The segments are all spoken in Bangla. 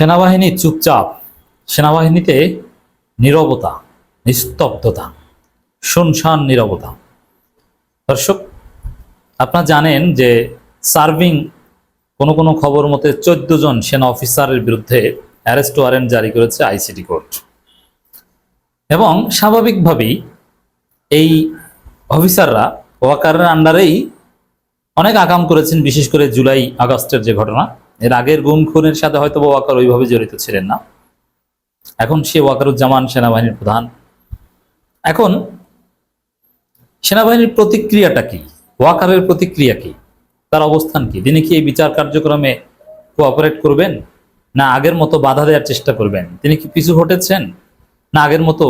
সেনাবাহিনী চুপচাপ, সেনাবাহিনীতে নীরবতা, নিস্তব্ধতা, শুনশান নীরবতা। দর্শক, আপনারা জানেন যে সার্ভিং কোনো কোনো খবর মতে চোদ্দ জন সেনা অফিসারের বিরুদ্ধে অ্যারেস্ট ওয়ারেন্ট জারি করেছে আইসিটি কোর্ট। এবং স্বাভাবিকভাবেই এই অফিসাররা ওয়াকারের আন্ডারেই অনেক আকাম করেছেন, বিশেষ করে জুলাই আগস্টের যে ঘটনা। এর আগের গুম খুনের সাথে হয়তো ওয়াকার ওইভাবে জড়িত ছিলেন না। এখন সে ওয়াকারুজ্জামান সেনাবাহিনীর প্রধান। এখন সেনাবাহিনীর প্রতিক্রিয়াটা কি? ওয়াকারের প্রতিক্রিয়া কি? তার অবস্থান কি? তিনি কি এই বিচার কার্যক্রমে কোঅপারেট করবেন? না আগের মতো বাধা দেওয়ার চেষ্টা করবেন? তিনি কি পিছু হটেছেন? না আগের মতো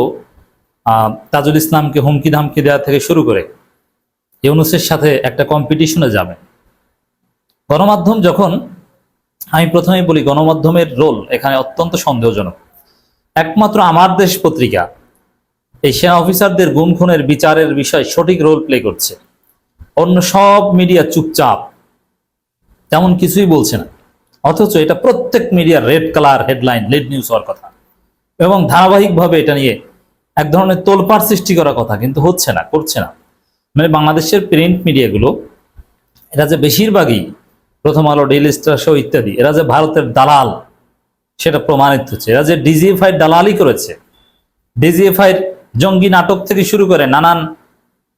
তাজুল ইসলামকে হুমকি ধামকি দেওয়া থেকে শুরু করে ইউনুসের সাথে একটা কম্পিটিশনে যাবেন। গণমাধ্যম যখন আমি প্রথমেই বলি, গণমাধ্যমের রোল এখানে অত্যন্ত সন্দেহজনক। একমাত্র আমার দেশ পত্রিকা, এই সেনা অফিসারদের গুম খুনের বিচারের বিষয় সঠিক রোল প্লে করছে। অন্য সব মিডিয়া চুপচাপ, তেমন কিছুই বলছে না। অথচ এটা প্রত্যেক মিডিয়ার red colour headline lead news হওয়ার কথা। এবং ধারাবাহিকভাবে এটা নিয়ে এক ধরনের তোলপাড় সৃষ্টি করার কথা, কিন্তু হচ্ছে না, করছে না। মানে বাংলাদেশের প্রিন্ট মিডিয়াগুলো এটা যে বেশিরভাগই প্রথম আলো, ডেইলি স্টার শো ইত্যাদি। এরা যে ভারতের দালাল, সেটা প্রমাণিত হচ্ছে। এরা যে ডিজিএফআই দালালই করেছে ডিজিএফআই জঙ্গি নাটক থেকে শুরু করে নানান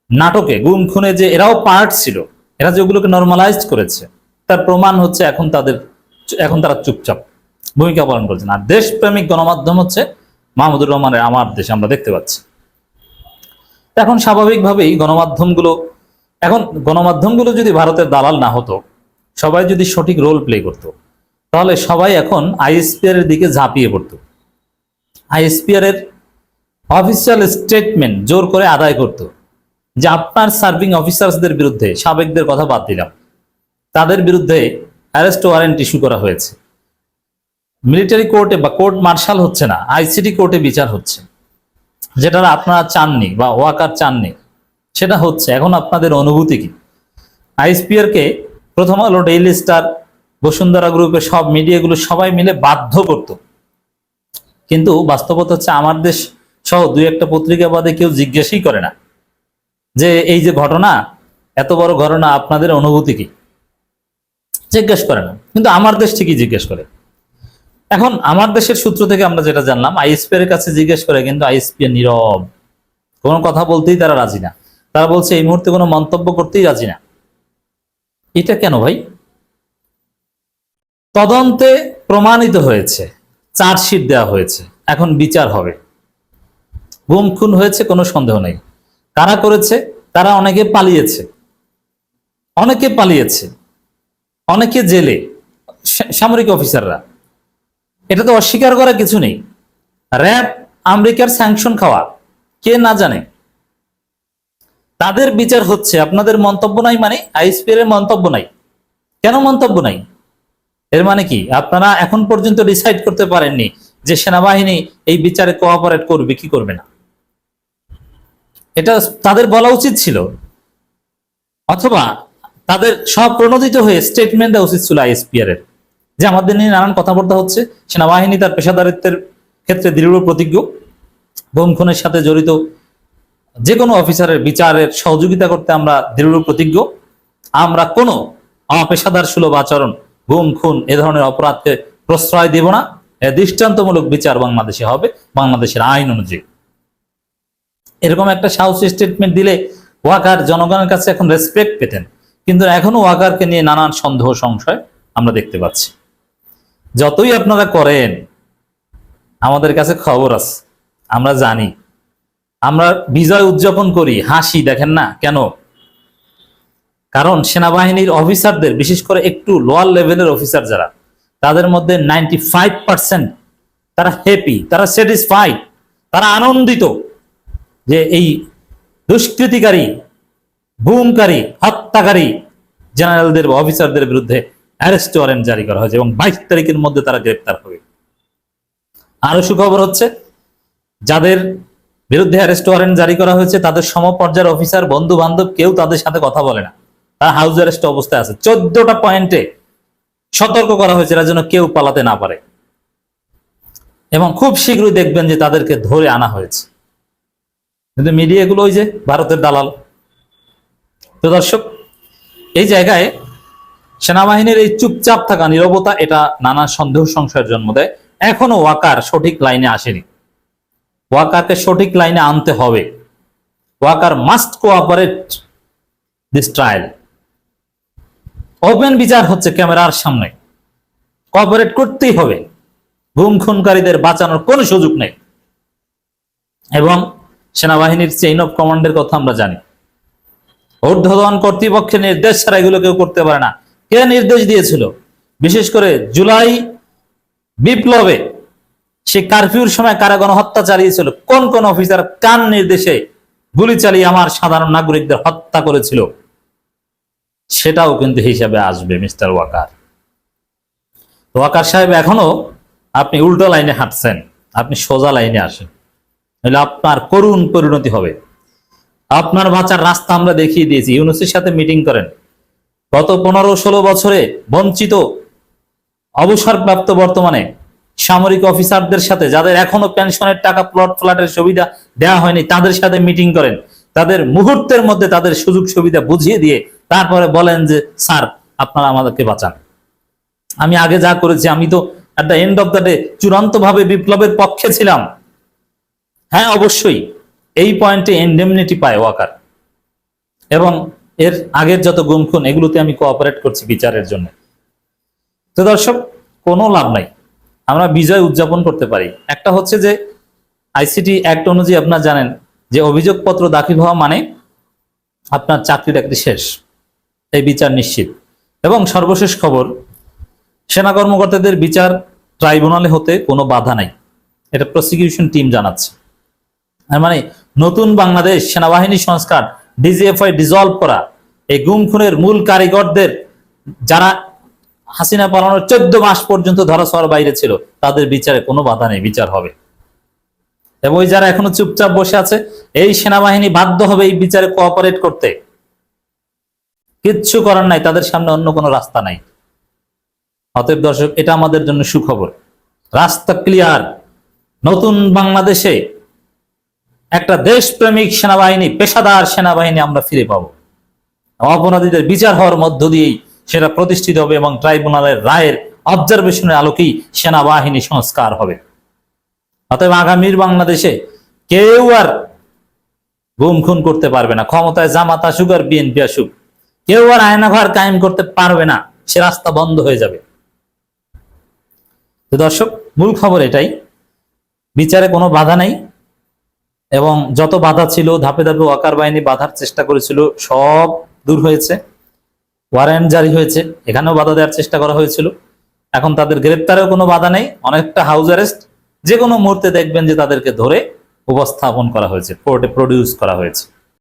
নাটকে, গুম খুনে যে এরাও পার্ট ছিল, এরা যে ওগুলোকে নর্মালাইজ করেছে, তার প্রমাণ হচ্ছে এখন তাদের, এখন তারা চুপচাপ ভূমিকা পালন করছেন আর দেশপ্রেমিক গণমাধ্যম হচ্ছে মাহমুদুর রহমানের আমার দেশ, আমরা দেখতে পাচ্ছি। এখন স্বাভাবিকভাবেই গণমাধ্যমগুলো, এখন গণমাধ্যমগুলো যদি ভারতের দালাল না হতো সবাই যদি সঠিক রোল প্লে করতো, তাহলে সবাই এখন আইএসপিআর এর দিকে ঝাঁপিয়ে পড়তো। আইএসপিআর এর অফিসিয়াল স্টেটমেন্ট জোর করে আদায় করত যে আপনার সার্ভিং অফিসার্সদের বিরুদ্ধে সাবেকদের কথা বাদ দিলাম। তাদের বিরুদ্ধে অ্যারেস্ট ওয়ারেন্ট ইস্যু করা হয়েছে। মিলিটারি কোর্টে বা কোর্ট মার্শাল হচ্ছে না আইসিটি কোর্টে বিচার হচ্ছে। যেটা আপনারা চাননি বা ওয়াকার চাননি, সেটা হচ্ছে, এখন আপনাদের অনুভূতি কি? আইএসপিআর কে প্রথম আলো ডেইলি স্টার বসুন্ধরা গ্রুপের সব মিডিয়াগুলো সবাই মিলে বাধ্য করত। কিন্তু বাস্তবতা হচ্ছে আমার দেশ সহ দুই একটা পত্রিকা বাদে কেউ জিজ্ঞেসই করে না যে এই যে ঘটনা, এত বড় ঘটনা আপনাদের অনুভূতি কি? জিজ্ঞেস করে না। কিন্তু আমার দেশ ঠিকই জিজ্ঞেস করে। এখন আমার দেশের সূত্র থেকে আমরা যেটা জানলাম আইএসপি এর কাছে জিজ্ঞেস করে কিন্তু আইএসপি নীরব। কোনো কথা বলতেই তারা রাজি না। তারা বলছে, এই মুহূর্তে কোনো মন্তব্য করতেই রাজি না। এটা কেন ভাই? তদন্তে প্রমাণিত হয়েছে, চার্জশিট দেওয়া হয়েছে, এখন বিচার হবে। গুম খুন হয়েছে কোনো সন্দেহ নেই। কারা করেছে? তারা অনেকে পালিয়েছে। অনেকে পালিয়েছে। অনেকে জেলে। সামরিক অফিসাররা। এটা তো অস্বীকার করা কিছু নেই। র্যাব, আমেরিকার স্যাংশন খাওয়া, কে না জানে। তাদের বিচার হচ্ছে, আপনাদের মন্তব্য নাই মানে আইএসপিআর এর মন্তব্য নাই। কেন মন্তব্য নাই? এর মানে কি? আপনারা এখন পর্যন্ত ডিসাইড করতে পারেননি যে সেনাবাহিনী এই বিচারে কোঅপারেট করবে, কি করবে না। এটা তাদের বলা উচিত ছিল। অথবা তাদের সব প্রণোদিত হয়ে স্টেটমেন্ট দেওয়া উচিত ছিল আইএসপিআর এর, যে আমাদের নিয়ে নানান কথাবার্তা হচ্ছে। সেনাবাহিনী তার পেশাদারিত্বের ক্ষেত্রে দৃঢ় প্রতিজ্ঞ বোম খুনের সাথে জড়িত যে কোনো অফিসারের বিচারের সহযোগিতা করতে আমরা দৃঢ় প্রতিজ্ঞ। আমরা কোনো অপেশাদার সুলভ আচরণ গুম খুন এ ধরনের অপরাধকে প্রশ্রয় দেব না। দৃষ্টান্তমূলক বিচার বাংলাদেশে হবে, বাংলাদেশের আইন অনুযায়ী। এরকম একটা সাহসী স্টেটমেন্ট দিলে ওয়াকার জনগণের কাছে এখন রেসপেক্ট পেতেন। কিন্তু এখনও ওয়াকারকে নিয়ে নানান সন্দেহ, সংশয় আমরা দেখতে পাচ্ছি। যতই আপনারা করেন, আমাদের কাছে খবর আছে, আমরা জানি আমরা বিজয় উদযাপন করি, হাসি, দেখেন না, কেন? কারণ সেনাবাহিনীর অফিসারদের, বিশেষ করে একটু লোয়ার লেভেলের অফিসার যারা, তাদের মধ্যে নাইনটি ফাইভ পার্সেন্ট তারা হ্যাপি তারা স্যাটিসফাইড তারা আনন্দিত যে এই দুষ্কৃতিকারী বুমকারী হত্যাকারী জেনারেলদের বা অফিসারদের বিরুদ্ধে অ্যারেস্ট ওয়ারেন্ট জারি করা হয়েছে এবং বাইশ তারিখের মধ্যে তারা গ্রেপ্তার হবে। আরও সুখবর হচ্ছে, যাদের বিরুদ্ধে অ্যারেস্ট ওয়ারেন্ট জারি করা হয়েছে, তাদের সমপর্যায়ের অফিসার বন্ধু বান্ধব কেউ তাদের সাথে কথা বলে না। তারা হাউস অ্যারেস্ট অবস্থায় আছে। চোদ্দটা পয়েন্টে সতর্ক করা হয়েছে যেন কেউ পালাতে না পারে। এবং খুব শীঘ্রই দেখবেন যে তাদেরকে ধরে আনা হয়েছে। কিন্তু মিডিয়াগুলো ওই যে ভারতের দালাল। তো দর্শক, এই জায়গায় সেনাবাহিনীর এই চুপচাপ থাকা, নীরবতা, এটা নানা সন্দেহ, সংশয়ের জন্ম দেয়। এখনও ওয়াকার সঠিক লাইনে আসেনি। ওয়াকারকে সঠিক লাইনে আনতে হবে। Waker must cooperate this trial open বিচার হচ্ছে ক্যামেরার সামনে। কোঅপারেট করতেই হবে। গুম খুনকারীদের বাঁচানোর কোনো সুযোগ নেই। এবং সেনাবাহিনীর চেইন অফ কমান্ডের কথা আমরা জানি। ঊর্ধ্বতন কর্তৃপক্ষের নির্দেশ ছাড়া এগুলো কেউ করতে পারে না। কে নির্দেশ দিয়েছিল? বিশেষ করে জুলাই বিপ্লবে সে কারফিউর সময় কারা গণহত্যা চালিয়েছিল? কোন কোন অফিসার কান নির্দেশে গুলি চালিয়ে আমার সাধারণ নাগরিকদের হত্যা করেছিল? সেটাও কিন্তু হিসাবে আসবে, মিস্টার ওয়াকার। ওয়াকার সাহেব, এখনও আপনি উল্টো লাইনে হাঁটছেন। আপনি সোজা লাইনে আসেন। তাহলে আপনার করুণ পরিণতি হবে। আপনার বাঁচার রাস্তা আমরা দেখিয়ে দিয়েছি। ইউনুসের সাথে মিটিং করেন। গত পনেরো ষোলো বছরে বঞ্চিত, অবসরপ্রাপ্ত বর্তমানে সামরিক অফিসারদের সাথে, যাদের এখনও পেনশনের টাকা প্লট ফ্ল্যাটের সুবিধা দেওয়া হয়নি, তাদের সাথে মিটিং করেন। তাদের মুহূর্তের মধ্যে তাদের সুযোগ সুবিধা বুঝিয়ে দিয়ে তারপরে বলেন যে, স্যার, আপনারা আমাদেরকে বাঁচান। আমি আগে যা করেছি, আমি তো at the end of the day চূড়ান্ত ভাবে বিপ্লবের পক্ষে ছিলাম। হ্যাঁ অবশ্যই, এই পয়েন্টে এন্ডেমনিটি পায় ওয়াকার। এবং এর আগের যত গুমখুন এগুলোতে আমি কোঅপারেট করছি বিচারের জন্য। তো দর্শক, কোনো লাভ নাই। আমরা বিজয় উদযাপন করতে পারি। একটা হচ্ছে যে আইসিটি অ্যাক্ট অনুযায়ী আপনারা জানেন যে অভিযোগপত্র দাখিল হওয়া মানে আপনার চাকরি টাকরি শেষ। এই বিচার নিশ্চিত। এবং সর্বশেষ খবর, সেনা কর্মকর্তাদের বিচার ট্রাইব্যুনালে হতে কোনো বাধা নাই। এটা প্রসিকিউশন টিম জানাচ্ছে। মানে নতুন বাংলাদেশ সেনাবাহিনী সংস্কার ডিজিএফআই ডিজলভ করা, এই গুম খুনের মূল কারিগরদের যারা হাসিনা পালানোর চোদ্দ মাস পর্যন্ত ধরাছোঁয়ার বাইরে ছিল। তাদের বিচারে কোনো বাধা নেই, বিচার হবে। এবং ওই যারা এখনও চুপচাপ বসে আছে, এই সেনাবাহিনী বাধ্য হবে এই বিচারে কোঅপারেট করতে। কিচ্ছু করার নাই, তাদের সামনে অন্য কোনো রাস্তা নাই। অতএব দর্শক, এটা আমাদের জন্য সুখবর। রাস্তা ক্লিয়ার নতুন বাংলাদেশে একটা দেশপ্রেমিক সেনাবাহিনী, পেশাদার সেনাবাহিনী আমরা ফিরে পাবো। অপরাধীদের বিচার হওয়ার মধ্য দিয়েই সেটা প্রতিষ্ঠিত হবে এবং ট্রাইব্যুনালের রায়ের অবজারভেশনের আলোকেই সেনাবাহিনী সংস্কার হবে। অতএব আগামীর বাংলাদেশে কেউ আর গুম খুন করতে পারবে না। ক্ষমতায় জামাত আসুক আর বিএনপি আসুক, কেউ আর আয়নাঘর কায়েম করতে পারবে না, সে রাস্তা বন্ধ হয়ে যাবে। তো দর্শক, মূল খবর এটাই, বিচারে কোনো বাধা নেই এবং যত বাধা ছিল, ধাপে ধাপে ওয়াকার বাহিনী বাধার চেষ্টা করেছিল, সব দূর হয়েছে। ওয়ারেন্ট জারি হয়েছে, এখানেও বাধা দেওয়ার চেষ্টা করা হয়েছিল। এখন তাদের গ্রেপ্তারেও কোনো বাধা নেই, অনেকটা হাউস অ্যারেস্ট যে কোনো মুহূর্তে দেখবেন যে তাদেরকে ধরে উপস্থাপন করা হয়েছে কোর্টে প্রডিউস করা হয়েছে।